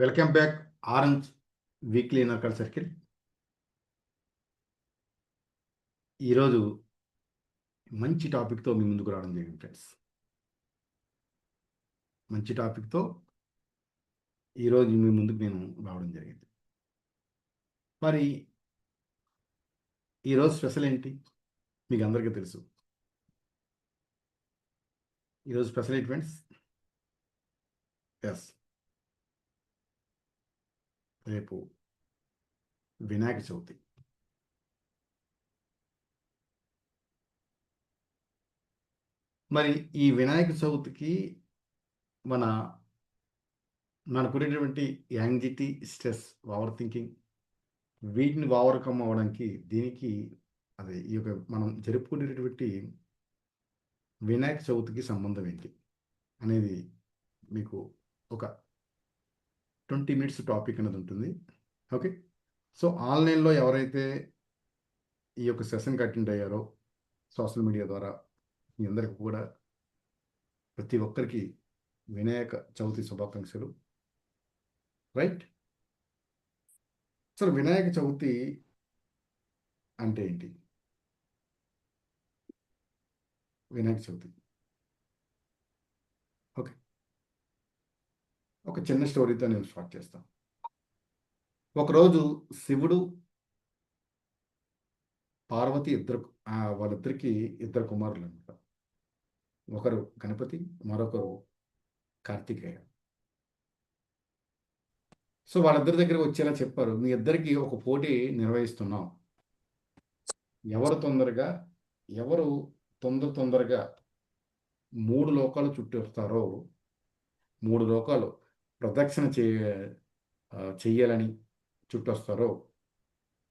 Welcome back orange weekly నర్కల్ circle ఈరోజు మంచి టాపిక్తో మీ ముందుకు రావడం జరిగింది ఫ్రెండ్స్. మంచి టాపిక్తో ఈరోజు మీ ముందుకు నేను రావడం జరిగింది. మరి ఈరోజు స్పెషల్ ఏంటి? మీకు అందరికీ తెలుసు. ఈరోజు స్పెషల్ ఏంటి ఫ్రెండ్స్? ఎస్ రేపు వినాయక చవితి. మరి ఈ వినాయక చవితికి మన మనకునేటువంటి యాంగ్జైటీ స్ట్రెస్ ఓవర్ థింకింగ్ వీటిని ఓవర్కమ్ అవ్వడానికి దీనికి అదే ఈ యొక్క మనం జరుపుకునేటటువంటి వినాయక చవితికి సంబంధం ఏంటి అనేది మీకు ఒక ట్వంటీ మినిట్స్ టాపిక్ అనేది ఉంటుంది. ఓకే? సో ఆన్లైన్లో ఎవరైతే ఈ యొక్క సెషన్కి అటెండ్ అయ్యారో సోషల్ మీడియా ద్వారా మీ అందరికి కూడా ప్రతి ఒక్కరికి వినాయక చవితి శుభాకాంక్షలు. రైట్? సార్ వినాయక చవితి అంటే ఏంటి? వినాయక చవితి ఓకే ఒక చిన్న స్టోరీతో నేను స్టార్ట్ చేస్తాను ఒకరోజు శివుడు పార్వతి ఇద్దరు వాళ్ళిద్దరికి ఇద్దరు కుమారులు అనమాట ఒకరు గణపతి మరొకరు కార్తికేయ సో వాళ్ళిద్దరి దగ్గర వచ్చేలా చెప్పారు మీ ఇద్దరికి ఒక పోటీ నిర్వహిస్తున్నాం. ఎవరు తొందరగా ఎవరు తొందర తొందరగా మూడు లోకాలు చుట్టూ వస్తారో మూడు లోకాలు ప్రదక్షిణ చేయ చెయ్యాలని చుట్టొస్తారో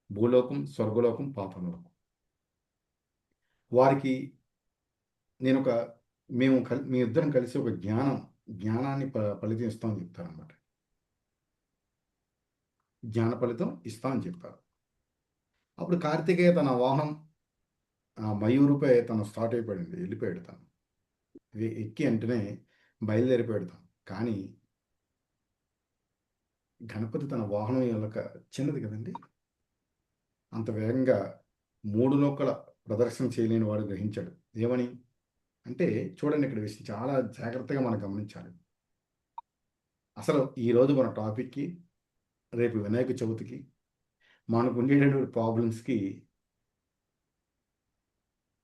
భూలోకం స్వర్గలోకం పాపంలోకం వారికి నేను ఒక మేము కల్ మీ ఇద్దరం కలిసి ఒక జ్ఞానం జ్ఞానాన్ని ప ఫలితం ఇస్తామని చెప్తారనమాట జ్ఞాన ఫలితం ఇస్తామని చెప్పారు అప్పుడు కార్తికేయ తన వాహనం మయూరుపై తను స్టార్ట్ అయిపోయింది వెళ్ళిపోయాడు తను. ఎక్కి వెంటనే బయలుదేరిపోయాడు తను. కానీ గణపతి తన వాహనం యొక్క చిన్నది కదండి? అంత వేగంగా మూడు లోకల ప్రదర్శన చేయలేని వాడు గ్రహించాడు. ఏమని? అంటే చూడండి ఇక్కడ విషయం చాలా జాగ్రత్తగా మనం గమనించాలి. అసలు ఈరోజు మన టాపిక్కి రేపు వినాయక చవితికి మనకు ఉండేటటువంటి ప్రాబ్లమ్స్కి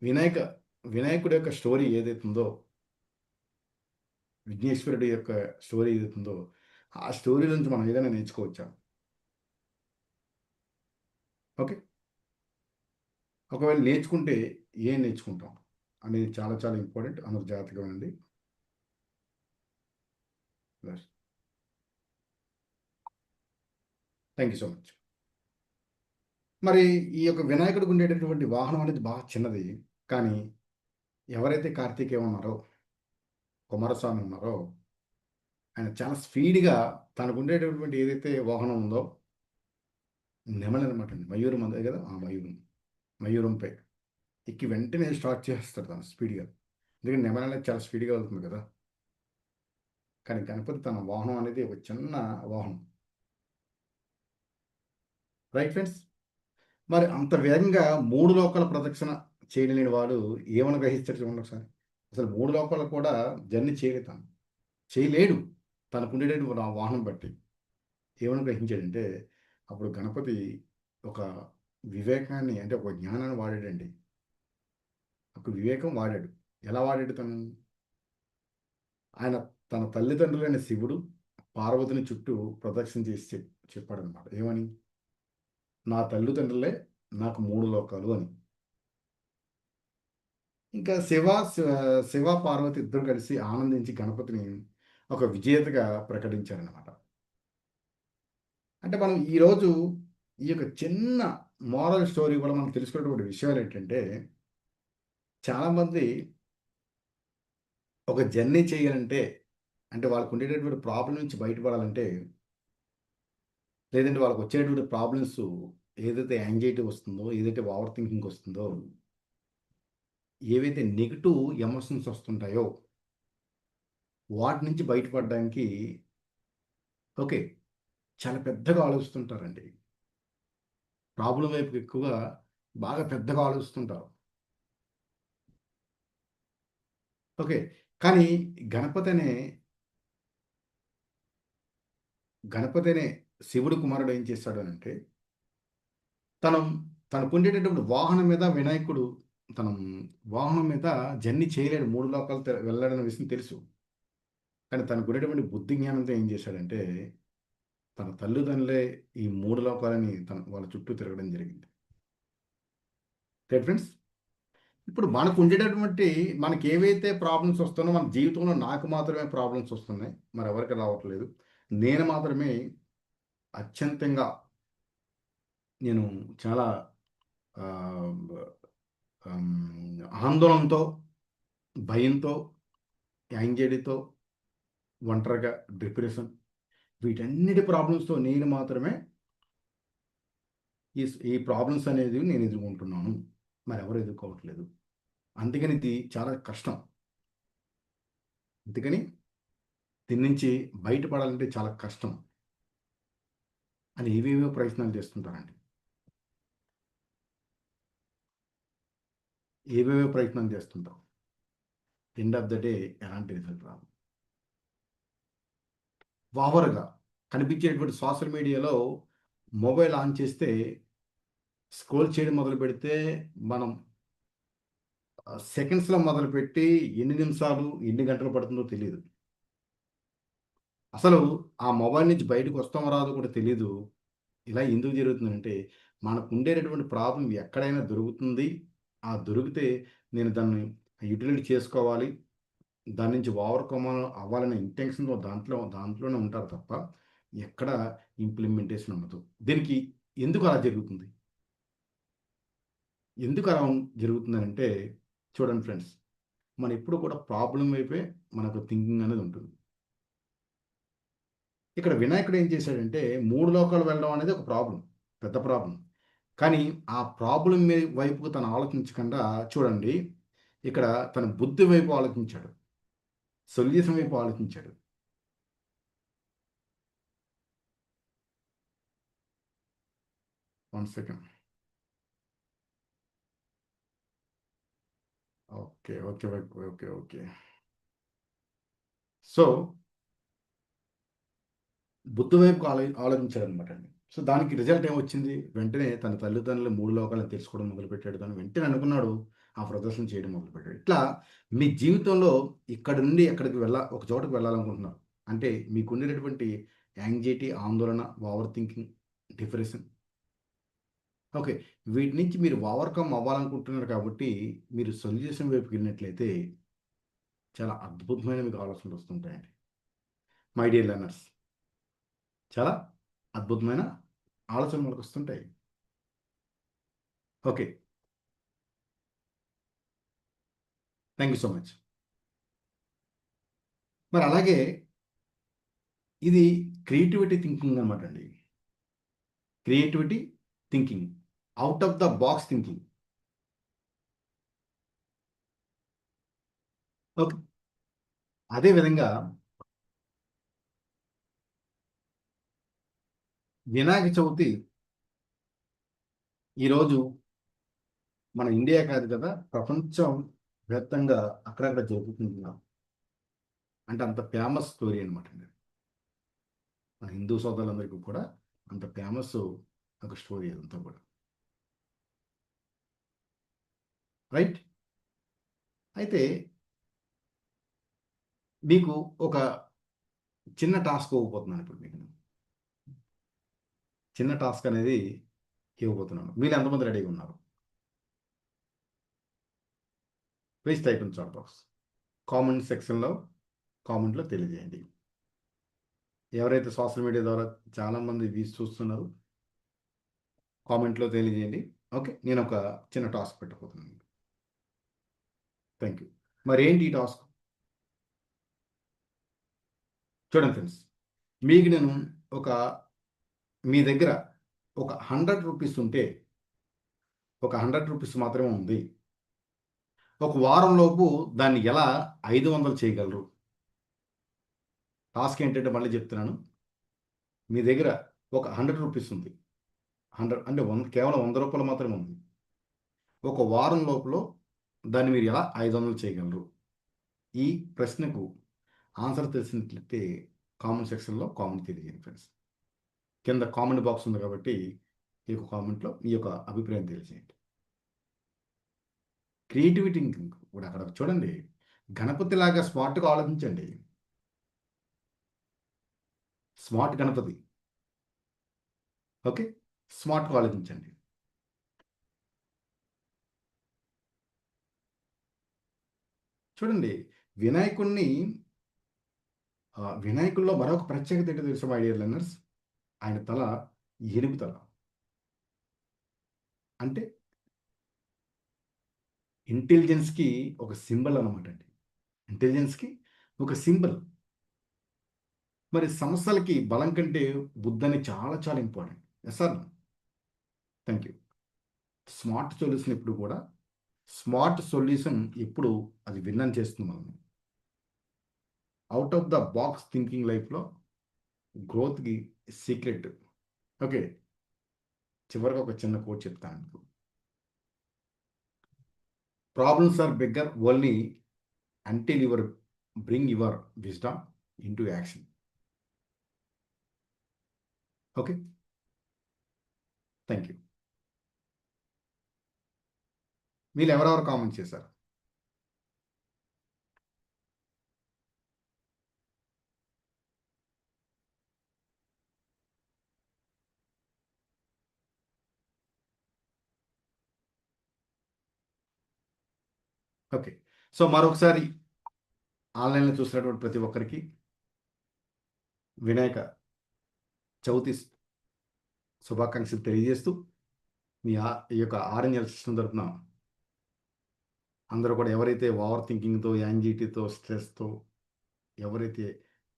వినాయక వినాయకుడి యొక్క స్టోరీ ఏదైతుందో విఘ్నేశ్వరుడి యొక్క స్టోరీ ఏదైతుందో ఆ స్టోరీ నుంచి మనం ఏదైనా నేర్చుకోవచ్చా? ఓకే. ఒకవేళ నేర్చుకుంటే ఏం నేర్చుకుంటాం అనేది చాలా చాలా ఇంపార్టెంట్. అందరు జాగ్రత్తగా ఉండండి. థ్యాంక్ యూ సో మచ్ మరి ఈ యొక్క వినాయకుడికి ఉండేటటువంటి వాహనం అనేది బాగా చిన్నది. కానీ ఎవరైతే కార్తీకేయ ఉన్నారో కుమారస్వామి ఉన్నారో ఆయన చాలా స్పీడ్గా తనకు ఉండేటటువంటి ఏదైతే వాహనం ఉందో నెమలి అనమాట అండి. మయూరం అందే కదా? ఆ మయూరం. మయూరంపై. ఎక్కి వెంటనే స్టార్ట్ చేస్తాడు తను స్పీడ్గా. ఎందుకంటే నెమలి అనేది చాలా స్పీడ్గా వెళ్తుంది కదా? కానీ గణపతి తన వాహనం అనేది ఒక చిన్న వాహనం. Right friends? మరి అంత వేగంగా మూడు లోకాల ప్రదక్షిణ చేయలేని వాడు ఏమని గ్రహిస్తాడు చూడండి ఒకసారి. అసలు మూడు లోకాలు కూడా జర్నీ చేయలేతాను చేయలేడు. తనకు ఉండేటటువంటి ఆ వాహనం బట్టి ఏమని గ్రహించాడంటే అప్పుడు గణపతి ఒక వివేకాన్ని అంటే ఒక జ్ఞానాన్ని వాడాడండి. ఒక వివేకం వాడాడు. ఎలా వాడాడు తను? ఆయన తన తల్లిదండ్రులైన శివుడు పార్వతిని చుట్టూ ప్రదక్షిణ చేసి చెప్ చెప్పాడనమాట ఏమని? నా తల్లిదండ్రులే నాకు మూడు లోకాలు అని. ఇంకా శివ శివ శివ పార్వతి ఇద్దరు కలిసి ఆనందించి గణపతిని ఒక విజేతగా ప్రకటించారనమాట అంటే మనం ఈరోజు ఈ యొక్క చిన్న మోరల్ స్టోరీ కూడా మనం తెలుసుకునేటువంటి విషయాలు ఏంటంటే చాలామంది ఒక జర్నీ చేయాలంటే అంటే వాళ్ళకు ఉండేటటువంటి ప్రాబ్లం నుంచి బయటపడాలంటే లేదంటే వాళ్ళకి వచ్చేటటువంటి ప్రాబ్లమ్స్ ఏదైతే యాంగ్జైటీ వస్తుందో ఏదైతే ఓవర్ థింకింగ్ వస్తుందో ఏవైతే నెగిటివ్ ఎమోషన్స్ వస్తుంటాయో వాటి నుంచి బయటపడడానికి ఓకే చాలా పెద్దగా ఆలోచిస్తుంటారండి. ప్రాబ్లం వైపు ఎక్కువగా బాగా పెద్దగా ఆలోచిస్తుంటారు. ఓకే కానీ గణపతి అనే గణపతి అనే శివుడు కుమారుడు ఏం చేస్తాడు అని అంటే తను తను ఉండేటటువంటి వాహనం మీద వినాయకుడు తన వాహనం మీద జర్నీ చేయలేడు. మూడు లోకాలు వెళ్ళాడన్న విషయం తెలుసు. కానీ తనకు ఉండేటువంటి బుద్ధి జ్ఞానంతో ఏం చేశాడంటే తన తల్లిదండ్రులే ఈ మూడు లోకాలని తన వాళ్ళ చుట్టూ తిరగడం జరిగింది. ఫ్రెండ్స్ ఇప్పుడు మనకు ఉండేటటువంటి మనకి ఏవైతే ప్రాబ్లమ్స్ వస్తున్నాయో మన జీవితంలో నాకు మాత్రమే ప్రాబ్లమ్స్ వస్తున్నాయి మరి ఎవరికి రావట్లేదు. నేను మాత్రమే అత్యంతంగా నేను చాలా ఆందోళనతో భయంతో యాంగ్జైటీతో ఒంటరిగా డిప్రెషన్ వీటన్నిటి ప్రాబ్లమ్స్తో నేను మాత్రమే ఈ ఈ ప్రాబ్లమ్స్ అనేది నేను ఎదుర్కొంటున్నాను. మరి ఎవరు ఎదుర్కోవట్లేదు. అందుకని ఇది చాలా కష్టం. అందుకని దీని నుంచి బయటపడాలంటే చాలా కష్టం. అని ఏవేవో ప్రయత్నాలు చేస్తుంటారండి. ఏవేవో ప్రయత్నం చేస్తుంటాం. ఎండ్ ఆఫ్ ద డే ఎలాంటి రిజల్ట్ రాదు ఓవర్గా కనిపించేటువంటి సోషల్ మీడియాలో మొబైల్ ఆన్ చేస్తే స్క్రోల్ చేయడం మొదలు పెడితే మనం సెకండ్స్లో మొదలుపెట్టి ఎన్ని నిమిషాలు ఎన్ని గంటలు పడుతుందో తెలియదు అసలు ఆ మొబైల్ నుంచి బయటకు వస్తామో రాదో కూడా తెలియదు ఇలా ఎందుకు జరుగుతుందంటే మనకు ఉండేటటువంటి ప్రాబ్లం ఎక్కడైనా దొరుకుతుంది. ఆ దొరికితే నేను దాన్ని యూటిలైజ్ చేసుకోవాలి. దాని నుంచి ఓవర్కమ్ అవ్వాలనే ఇంటెన్షన్తో దాంట్లో దాంట్లోనే ఉంటారు తప్ప ఎక్కడ ఇంప్లిమెంటేషన్ ఉండదు దీనికి ఎందుకు అలా జరుగుతుంది? ఎందుకు అలా జరుగుతుందంటే చూడండి ఫ్రెండ్స్ మన ఎప్పుడు కూడా ప్రాబ్లం వైపే మనకు థింకింగ్ అనేది ఉంటుంది. ఇక్కడ వినాయకుడు ఏం చేశాడంటే మూడు లోకాలు వెళ్ళడం అనేది ఒక ప్రాబ్లం పెద్ద ప్రాబ్లం కానీ ఆ ప్రాబ్లం వైపుకు తను ఆలోచించకుండా చూడండి ఇక్కడ తన బుద్ధి వైపు ఆలోచించాడు. సొల్యూషన్ వైపు ఆలోచించాడు. One second okay okay okay okay okay so బుద్ధు వైపుకు ఆలో ఆలోచించాడు అనమాట అండి. సో దానికి రిజల్ట్ ఏమొచ్చింది? వెంటనే తన తల్లిదండ్రులు మూడు లోకాలను తెలుసుకోవడం మొదలుపెట్టాడు. తను వెంటనే అనుకున్నాడు. ఆ ప్రదర్శన చేయడం మొదలుపెట్టాడు. ఇట్లా మీ జీవితంలో ఇక్కడ నుండి ఎక్కడికి వెళ్ళ ఒక చోటకు వెళ్ళాలనుకుంటున్నారు? అంటే మీకు ఉండేటటువంటి యాంగ్జైటీ ఆందోళన ఓవర్ థింకింగ్ డిప్రెషన్? ఓకే. వీటి నుంచి మీరు ఓవర్కమ్ అవ్వాలనుకుంటున్నారు కాబట్టి మీరు సొల్యూషన్ వైపుకి వెళ్ళినట్లయితే చాలా అద్భుతమైన మీకు ఆలోచనలు వస్తుంటాయండి. మై డియర్ లెర్నర్స్ చాలా అద్భుతమైన ఆలోచనలు మనకు వస్తుంటాయి. Okay. Thank you so much మరి అలాగే ఇది క్రియేటివిటీ థింకింగ్ అనమాట అండి. Creativity thinking out of the box thinking okay అదేవిధంగా వినాయక చవితి ఈరోజు మన ఇండియా కాదు కదా ప్రపంచం వ్యాప్తంగా అక్కడక్కడ జరుపుకుంటున్నాం. అంటే అంత ఫేమస్ స్టోరీ అనమాట అండి. మన హిందూ సోదరులందరికీ కూడా అంత ఫేమస్ ఒక స్టోరీ అదంతా కూడా. రైట్ అయితే మీకు ఒక చిన్న టాస్క్ ఇవ్వబోతున్నాను ఇప్పుడు మీకు. చిన్న టాస్క్ అనేది ఇవ్వబోతున్నాను. మీరు ఎంతమంది రెడీగా ఉన్నారు? Please type in chat box comment సెక్షన్లో కామెంట్లో తెలియజేయండి. ఎవరైతే సోషల్ మీడియా ద్వారా చాలామంది వీస్ చూస్తున్నారు కామెంట్లో తెలియజేయండి. ఓకే నేను ఒక చిన్న టాస్క్ పెట్టబోతున్నాను. థ్యాంక్ యూ మరి ఏంటి ఈ టాస్క్ చూడండి ఫ్రెండ్స్ మీకు నేను ఒక మీ దగ్గర ఒక హండ్రెడ్ రూపీస్ ఉంటే ఒక హండ్రెడ్ రూపీస్ మాత్రమే ఉంది. ఒక వారంలోపు దాన్ని ఎలా ఐదు వందలు చేయగలరు? టాస్క్ ఏంటంటే మళ్ళీ చెప్తున్నాను. మీ దగ్గర ఒక హండ్రెడ్ రూపీస్ ఉంది. హండ్రెడ్ అంటే వంద కేవలం వంద రూపాయలు మాత్రమే ఉంది. ఒక వారం లోపల దాన్ని మీరు ఎలా ఐదు వందలు చేయగలరు? ఈ ప్రశ్నకు ఆన్సర్ తెలిసినట్లయితే కామెంట్ సెక్షన్లో కామెంట్ తెలియజేయండి ఫ్రెండ్స్. కింద కామెంట్ బాక్స్ ఉంది కాబట్టి ఈ యొక్క కామెంట్లో మీ యొక్క అభిప్రాయం తెలియజేయండి. క్రియేటివిటీ కూడా అక్కడ చూడండి. గణపతి లాగా స్మార్ట్గా ఆలోచించండి. స్మార్ట్ గణపతి. ఓకే? స్మార్ట్గా ఆలోచించండి. చూడండి వినాయకుణ్ణి వినాయకుల్లో మరొక ప్రత్యేకత ఏంటో తెలుసు మై డియర్ లెర్నర్స్? ఆయన తల ఎరుపు తల. అంటే ఇంటెలిజెన్స్కి ఒక సింబల్ అనమాట అండి. ఇంటెలిజెన్స్కి ఒక సింబల్. మరి సమస్యలకి బలం కంటే బుద్ధని చాలా చాలా important. Yes sir thank you smart solution ఎప్పుడు కూడా స్మార్ట్ సొల్యూషన్ ఎప్పుడు అది విన్నన్ చేస్తుంది మనం out of the box thinking లైఫ్లో గ్రోత్కి సీక్రెట్. ఓకే. చివరిగా ఒక చిన్న కోట్ చెప్తాను problems are bigger only until your bring your wisdom in to action okay thank you మీరు ఎవరెవరు కామెంట్ చేశారు? ఓకే. సో మరొకసారి ఆన్లైన్లో చూసినటువంటి ప్రతి ఒక్కరికి వినాయక చవితి శుభాకాంక్షలు తెలియజేస్తూ మీ ఆ- ఈ యొక్క ఆరెంజ్ సిస్టమ్ తరఫున అందరూ కూడా ఎవరైతే ఓవర్ థింకింగ్తో యాంగ్జైటీతో స్ట్రెస్తో ఎవరైతే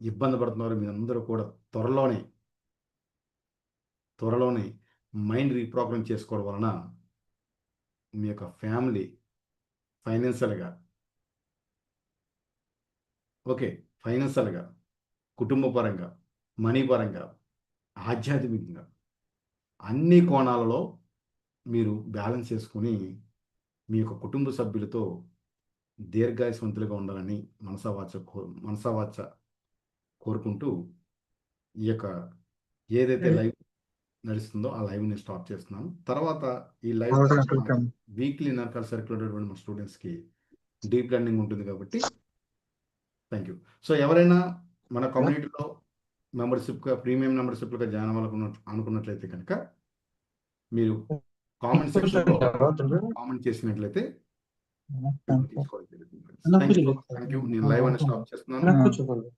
ఇబ్బంది పడుతున్నారో మీరందరూ కూడా త్వరలోనే త్వరలోనే మైండ్ రీప్రోగ్రామ్ చేసుకోవడం వలన మీ యొక్క ఫ్యామిలీ ఫైనాన్షియల్గా. ఓకే ఫైనాన్షియల్గా కుటుంబ పరంగా మనీ పరంగా ఆధ్యాత్మికంగా అన్ని కోణాలలో మీరు బ్యాలెన్స్ చేసుకొని మీ యొక్క కుటుంబ సభ్యులతో దీర్ఘాయుస్వంతులుగా ఉండాలని మనసావాచ కో మనసావాచ కోరుకుంటూ ఈ యొక్క ఏదైతే లైవ్ నడుస్తుందో ఆ లైవ్ని స్టార్ట్ చేస్తున్నాను. తర్వాత ఈ లైవ్ వీక్లీ నరకాల సర్కిల్ ఉన్నటువంటి మన స్టూడెంట్స్కి డీప్ లెర్నింగ్ ఉంటుంది కాబట్టి థ్యాంక్ యూ సో ఎవరైనా మన కమ్యూనిటీలో మెంబర్షిప్గా ప్రీమియం మెంబర్షిప్గా జాయిన్ అవ్వాలనుకున్న అనుకున్నట్లయితే కనుక మీరు కామెంట్ సెక్షన్లో కామెంట్ చేసినట్లయితే థ్యాంక్ యూ నేను లైవ్ అని స్టాప్ చేస్తున్నాను.